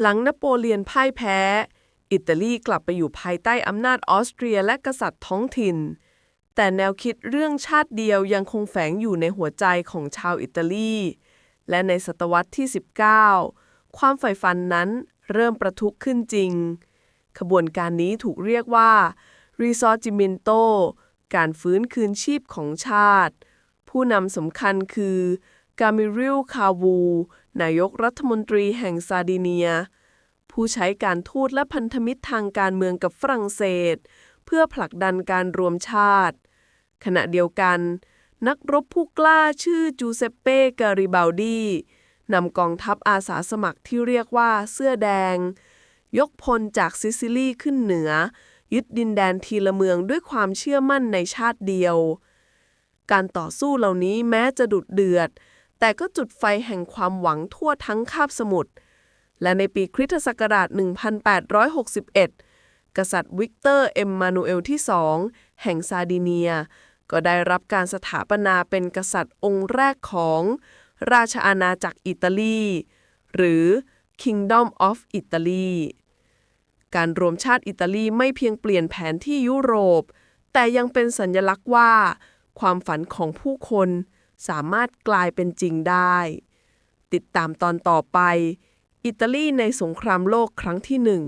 หลังนโปเลียนพ่ายแพ้ อิตาลีกลับไปอยู่ภายใต้อำนาจออสเตรียและกษัตริย์ท้องถิ่น แต่แนวคิดเรื่องชาติเดียวยังคงแฝงอยู่ในหัวใจของชาวอิตาลี และในศตวรรษที่ 19 ความใฝ่ฝันนั้นเริ่มประทุขึ้นจริง ขบวนการนี้ถูกเรียกว่า Risorgimento การฟื้นคืนชีพของชาติ ผู้นำสำคัญคือ กามิริลคาวู นายกรัฐมนตรีแห่งซาดิเนีย ผู้ใช้การทูตและพันธมิตรทางการเมืองกับฝรั่งเศส เพื่อผลักดันการรวมชาติ ขณะเดียวกัน นักรบผู้กล้าชื่อจูเซปเป้การิบัลดีนำกองทัพอาสาสมัครที่เรียกว่าเสื้อแดง ยกพลจากซิซิลีขึ้นเหนือ ยึดดินแดนทีละเมืองด้วยความเชื่อมั่นในชาติเดียว การต่อสู้เหล่านี้แม้จะดุดเดือด แต่ก็จุดไฟแห่งความหวังทั่วทั้งคาบสมุทร และในปีคริสตศักราช 1861 กษัตริย์วิกเตอร์เอ็มมานูเอลที่สองแห่งซาดิเนีย ก็ได้รับการสถาปนาเป็นกษัตริย์องค์แรกของ ราชอาณาจักรอิตาลี หรือ Kingdom of Italy การรวมชาติอิตาลีไม่เพียงเปลี่ยนแผนที่ยุโรป แต่ยังเป็นสัญลักษณ์ว่า ความฝันของผู้คน สามารถกลายเป็นจริงได้ ติดตามตอนต่อไป อิตาลีในสงครามโลกครั้งที่หนึ่ง